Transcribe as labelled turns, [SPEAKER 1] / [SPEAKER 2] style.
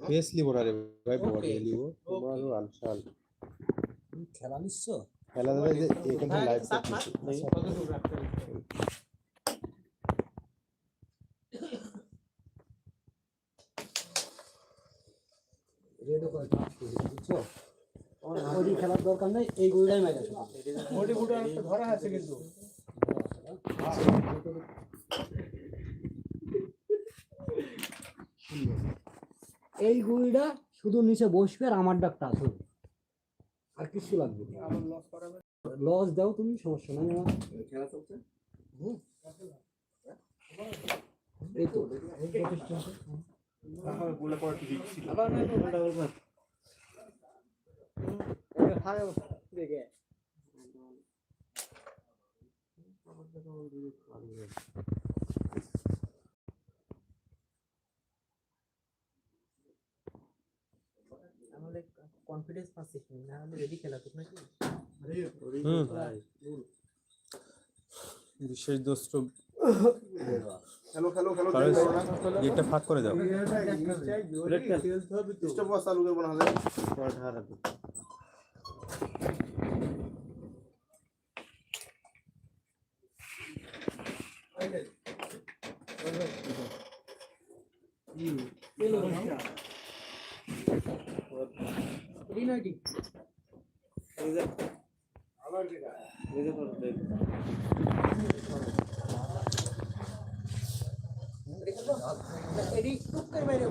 [SPEAKER 1] Face লিব না রে ভাই বডি লিব তোমারও আনসাল
[SPEAKER 2] খেলা নিচ্ছ?
[SPEAKER 1] খেলা দাদা এখানে লাইভ করতেছি।
[SPEAKER 2] রেডো করে কাজ করে বুঝছ? ওই খেলার দরকার নেই এই গুড়াই মেরে
[SPEAKER 3] মোটি ফুটো একটা ধরা আছে কিন্তু।
[SPEAKER 2] এই গুড়িটা শুধু নিচে বসবে আর আমার ডাকটা আসবে আর কিছু লাগবে না।
[SPEAKER 3] লস
[SPEAKER 2] দাও তুমি সমস্যা নাই আমার।
[SPEAKER 4] খেলা চলছে?
[SPEAKER 2] হুম। এই তো
[SPEAKER 5] কনফিডেন্স পাচ্ছিস না না হলে রেডি খেলা তোর নাকি
[SPEAKER 1] হুম। বিশেষ দোস্ত
[SPEAKER 4] খেলো খেলো খেলো
[SPEAKER 1] গেটটা ফাঁক করে দাও।
[SPEAKER 4] স্টপ ওয়াচ চালু করব না হলে
[SPEAKER 5] করে বাইরে